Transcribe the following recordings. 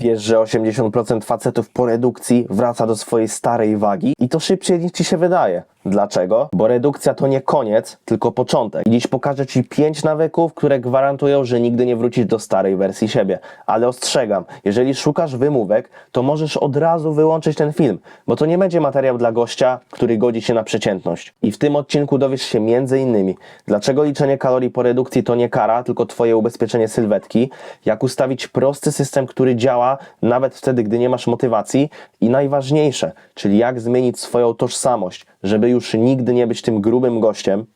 Wiesz, że 80% facetów po redukcji wraca do swojej starej wagi i to szybciej niż ci się wydaje. Dlaczego? Bo redukcja to nie koniec, tylko początek. Dziś pokażę Ci 5 nawyków, które gwarantują, że nigdy nie wrócisz do starej wersji siebie. Ale ostrzegam, jeżeli szukasz wymówek, to możesz od razu wyłączyć ten film, bo to nie będzie materiał dla gościa, który godzi się na przeciętność. I w tym odcinku dowiesz się innymi, dlaczego liczenie kalorii po redukcji to nie kara, tylko Twoje ubezpieczenie sylwetki, jak ustawić prosty system, który działa nawet wtedy, gdy nie masz motywacji i najważniejsze, czyli jak zmienić swoją tożsamość, żeby już nigdy nie być tym grubym gościem,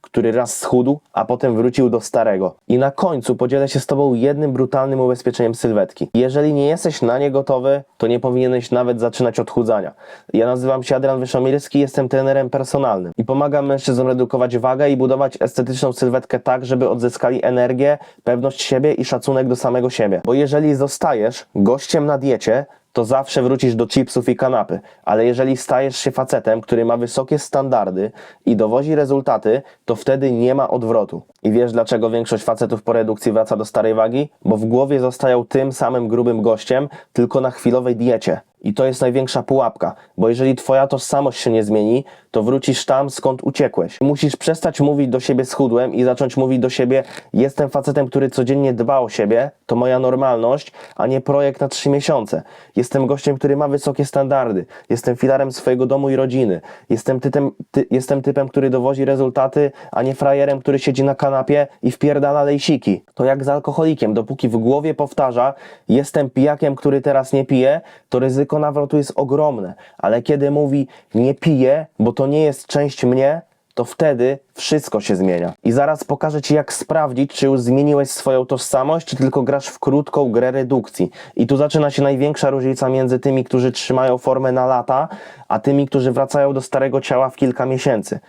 który raz schudł, a potem wrócił do starego. I na końcu podzielę się z Tobą jednym brutalnym ubezpieczeniem sylwetki. Jeżeli nie jesteś na nie gotowy, to nie powinieneś nawet zaczynać od chudzania. Ja nazywam się Adrian Wyszomirski, jestem trenerem personalnym i pomagam mężczyznom redukować wagę i budować estetyczną sylwetkę tak, żeby odzyskali energię, pewność siebie i szacunek do samego siebie. Bo jeżeli zostajesz gościem na diecie, to zawsze wrócisz do chipsów i kanapy. Ale jeżeli stajesz się facetem, który ma wysokie standardy i dowozi rezultaty, to wtedy nie ma odwrotu. I wiesz dlaczego większość facetów po redukcji wraca do starej wagi? Bo w głowie zostają tym samym grubym gościem, tylko na chwilowej diecie. I to jest największa pułapka, bo jeżeli twoja tożsamość się nie zmieni, to wrócisz tam, skąd uciekłeś. Musisz przestać mówić do siebie schudłem i zacząć mówić do siebie jestem facetem, który codziennie dba o siebie, to moja normalność, a nie projekt na trzy miesiące. Jestem gościem, który ma wysokie standardy. Jestem filarem swojego domu i rodziny. Jestem, tytem, ty, jestem typem, który dowozi rezultaty, a nie frajerem, który siedzi na kanapie i wpierdala lejsiki. To jak z alkoholikiem, dopóki w głowie powtarza jestem pijakiem, który teraz nie pije, to ryzyko nawrotu jest ogromne. Ale kiedy mówi nie piję, bo to nie jest część mnie, to wtedy wszystko się zmienia. I zaraz pokażę Ci, jak sprawdzić, czy już zmieniłeś swoją tożsamość, czy tylko grasz w krótką grę redukcji. I tu zaczyna się największa różnica między tymi, którzy trzymają formę na lata, a tymi, którzy wracają do starego ciała w kilka miesięcy.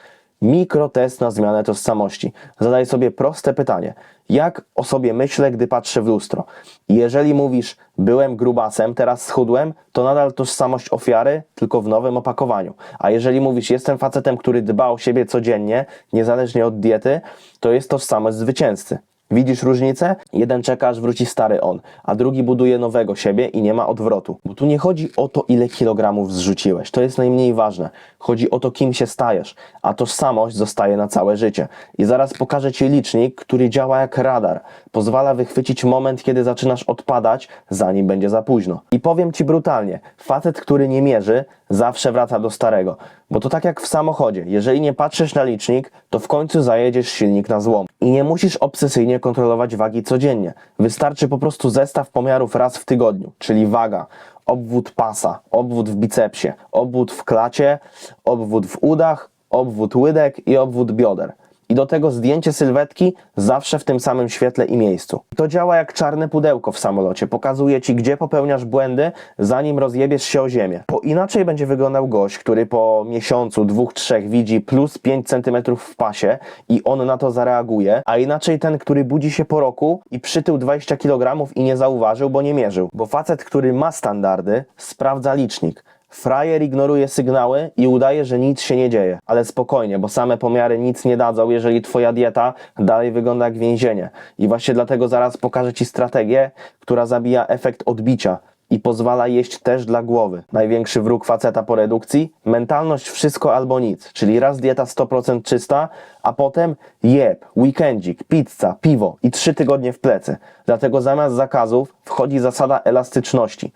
Mikrotest na zmianę tożsamości. Zadaj sobie proste pytanie. Jak o sobie myślę, gdy patrzę w lustro? Jeżeli mówisz, byłem grubasem, teraz schudłem, to nadal tożsamość ofiary, tylko w nowym opakowaniu. A jeżeli mówisz, jestem facetem, który dba o siebie codziennie, niezależnie od diety, to jest tożsamość zwycięzcy. Widzisz różnicę? Jeden czeka, aż wróci stary on, a drugi buduje nowego siebie i nie ma odwrotu. Bo tu nie chodzi o to, ile kilogramów zrzuciłeś. To jest najmniej ważne. Chodzi o to, kim się stajesz, a tożsamość zostaje na całe życie. I zaraz pokażę Ci licznik, który działa jak radar. Pozwala wychwycić moment, kiedy zaczynasz odpadać, zanim będzie za późno. I powiem Ci brutalnie, facet, który nie mierzy, zawsze wraca do starego. Bo to tak jak w samochodzie. Jeżeli nie patrzysz na licznik, to w końcu zajedziesz silnik na złom. I nie musisz obsesyjnie kontrolować wagi codziennie. Wystarczy po prostu zestaw pomiarów raz w tygodniu, czyli waga, obwód pasa, obwód w bicepsie, obwód w klacie, obwód w udach, obwód łydek i obwód bioder. I do tego zdjęcie sylwetki zawsze w tym samym świetle i miejscu. To działa jak czarne pudełko w samolocie. Pokazuje ci, gdzie popełniasz błędy, zanim rozjebiesz się o ziemię. Bo inaczej będzie wyglądał gość, który po miesiącu, dwóch, trzech widzi plus 5 cm w pasie i on na to zareaguje, a inaczej ten, który budzi się po roku i przytył 20 kg i nie zauważył, bo nie mierzył. Bo facet, który ma standardy, sprawdza licznik. Frajer ignoruje sygnały i udaje, że nic się nie dzieje. Ale spokojnie, bo same pomiary nic nie dadzą, jeżeli twoja dieta dalej wygląda jak więzienie. I właśnie dlatego zaraz pokażę ci strategię, która zabija efekt odbicia i pozwala jeść też dla głowy. Największy wróg faceta po redukcji? Mentalność wszystko albo nic, czyli raz dieta 100% czysta, a potem jeb, weekendzik, pizza, piwo i trzy tygodnie w plecy. Dlatego zamiast zakazów wchodzi zasada elastyczności.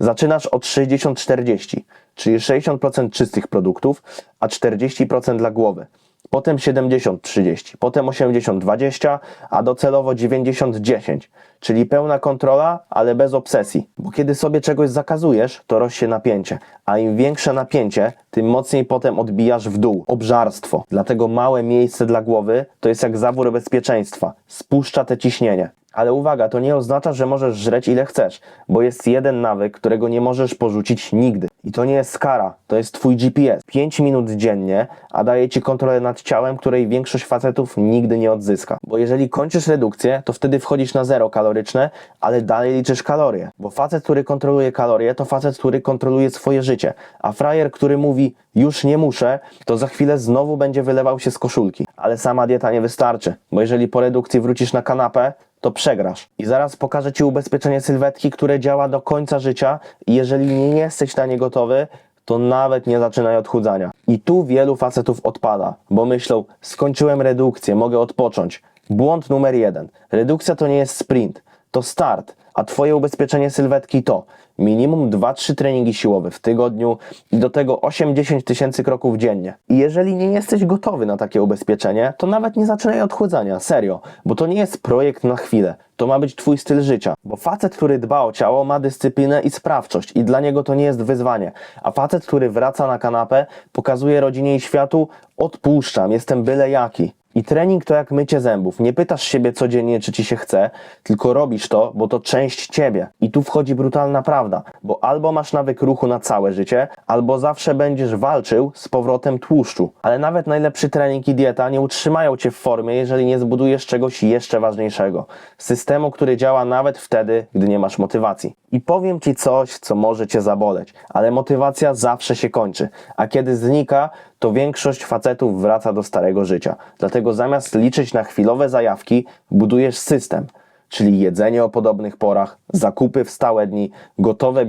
Zaczynasz od 60-40, czyli 60% czystych produktów, a 40% dla głowy. Potem 70-30, potem 80-20, a docelowo 90-10, czyli pełna kontrola, ale bez obsesji. Bo kiedy sobie czegoś zakazujesz, to rośnie napięcie, a im większe napięcie, tym mocniej potem odbijasz w dół. Obżarstwo. Dlatego małe miejsce dla głowy to jest jak zawór bezpieczeństwa. Spuszcza te ciśnienie. Ale uwaga, to nie oznacza, że możesz żreć ile chcesz, bo jest jeden nawyk, którego nie możesz porzucić nigdy. I to nie jest kara, to jest twój GPS. 5 minut dziennie, a daje ci kontrolę nad ciałem, której większość facetów nigdy nie odzyska. Bo jeżeli kończysz redukcję, to wtedy wchodzisz na zero kaloryczne, ale dalej liczysz kalorie. Bo facet, który kontroluje kalorie, to facet, który kontroluje swoje życie. A frajer, który mówi już nie muszę, to za chwilę znowu będzie wylewał się z koszulki. Ale sama dieta nie wystarczy, bo jeżeli po redukcji wrócisz na kanapę, to przegrasz. I zaraz pokażę Ci ubezpieczenie sylwetki, które działa do końca życia jeżeli nie jesteś na nie gotowy, to nawet nie zaczynaj odchudzania. I tu wielu facetów odpada, bo myślą, skończyłem redukcję, mogę odpocząć. Błąd numer jeden. Redukcja to nie jest sprint, to start, a Twoje ubezpieczenie sylwetki to minimum 2-3 treningi siłowe w tygodniu i do tego 8-10 tysięcy kroków dziennie. I jeżeli nie jesteś gotowy na takie ubezpieczenie, to nawet nie zaczynaj odchudzania, serio, bo to nie jest projekt na chwilę. To ma być Twój styl życia, bo facet, który dba o ciało, ma dyscyplinę i sprawczość i dla niego to nie jest wyzwanie. A facet, który wraca na kanapę, pokazuje rodzinie i światu, odpuszczam, jestem byle jaki. I trening to jak mycie zębów. Nie pytasz siebie codziennie, czy ci się chce, tylko robisz to, bo to część ciebie. I tu wchodzi brutalna prawda, bo albo masz nawyk ruchu na całe życie, albo zawsze będziesz walczył z powrotem tłuszczu. Ale nawet najlepszy trening i dieta nie utrzymają cię w formie, jeżeli nie zbudujesz czegoś jeszcze ważniejszego. Systemu, który działa nawet wtedy, gdy nie masz motywacji. I powiem ci coś, co może cię zaboleć, ale motywacja zawsze się kończy, a kiedy znika, to większość facetów wraca do starego życia. Dlatego zamiast liczyć na chwilowe zajawki, budujesz system, czyli jedzenie o podobnych porach, zakupy w stałe dni, gotowe,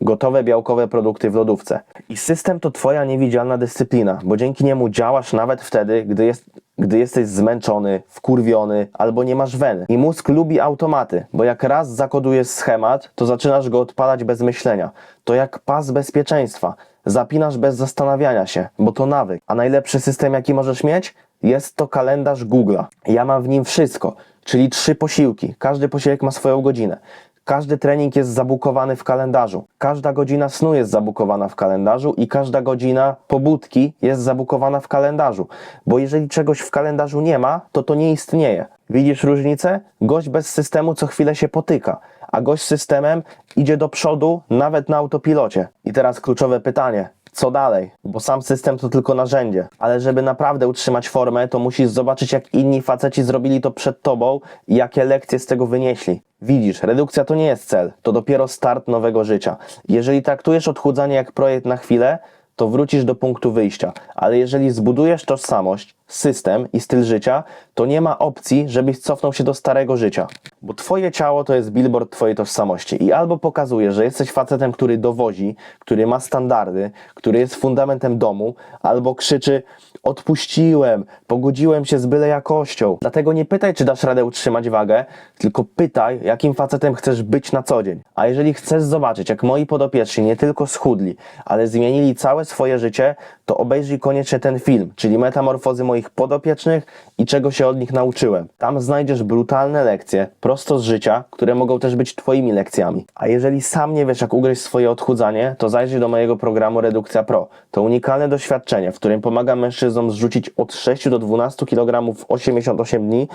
gotowe białkowe produkty w lodówce. I system to twoja niewidzialna dyscyplina, bo dzięki niemu działasz nawet wtedy, gdy jest gdy jesteś zmęczony, wkurwiony albo nie masz weny. I mózg lubi automaty, bo jak raz zakodujesz schemat, to zaczynasz go odpalać bez myślenia. To jak pas bezpieczeństwa. Zapinasz bez zastanawiania się, bo to nawyk. A najlepszy system, jaki możesz mieć? Jest to kalendarz Google'a. Ja mam w nim wszystko, czyli trzy posiłki. Każdy posiłek ma swoją godzinę. Każdy trening jest zabukowany w kalendarzu. Każda godzina snu jest zabukowana w kalendarzu i każda godzina pobudki jest zabukowana w kalendarzu. Bo jeżeli czegoś w kalendarzu nie ma, to to nie istnieje. Widzisz różnicę? Gość bez systemu co chwilę się potyka, a gość z systemem idzie do przodu nawet na autopilocie. I teraz kluczowe pytanie. Co dalej? Bo sam system to tylko narzędzie. Ale żeby naprawdę utrzymać formę, to musisz zobaczyć, jak inni faceci zrobili to przed tobą i jakie lekcje z tego wynieśli. Widzisz, redukcja to nie jest cel, to dopiero start nowego życia. Jeżeli traktujesz odchudzanie jak projekt na chwilę, to wrócisz do punktu wyjścia. Ale jeżeli zbudujesz tożsamość, system i styl życia, to nie ma opcji, żebyś cofnął się do starego życia. Bo twoje ciało to jest billboard twojej tożsamości i albo pokazuje, że jesteś facetem, który dowozi, który ma standardy, który jest fundamentem domu, albo krzyczy odpuściłem, pogodziłem się z byle jakością. Dlatego nie pytaj, czy dasz radę utrzymać wagę, tylko pytaj, jakim facetem chcesz być na co dzień. A jeżeli chcesz zobaczyć, jak moi podopieczni nie tylko schudli, ale zmienili całe swoje życie, to obejrzyj koniecznie ten film, czyli metamorfozy moich podopiecznych i czego się od nich nauczyłem. Tam znajdziesz brutalne lekcje, prosto z życia, które mogą też być Twoimi lekcjami. A jeżeli sam nie wiesz, jak ugryźć swoje odchudzanie, to zajrzyj do mojego programu Redukcja Pro. To unikalne doświadczenie, w którym pomagam mężczyznom zrzucić od 6 do 12 kg w 88 dni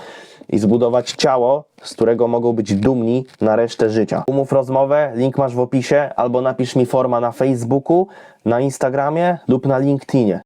i zbudować ciało, z którego mogą być dumni na resztę życia. Umów rozmowę, link masz w opisie, albo napisz mi forma na Facebooku, na Instagramie lub na LinkedInie.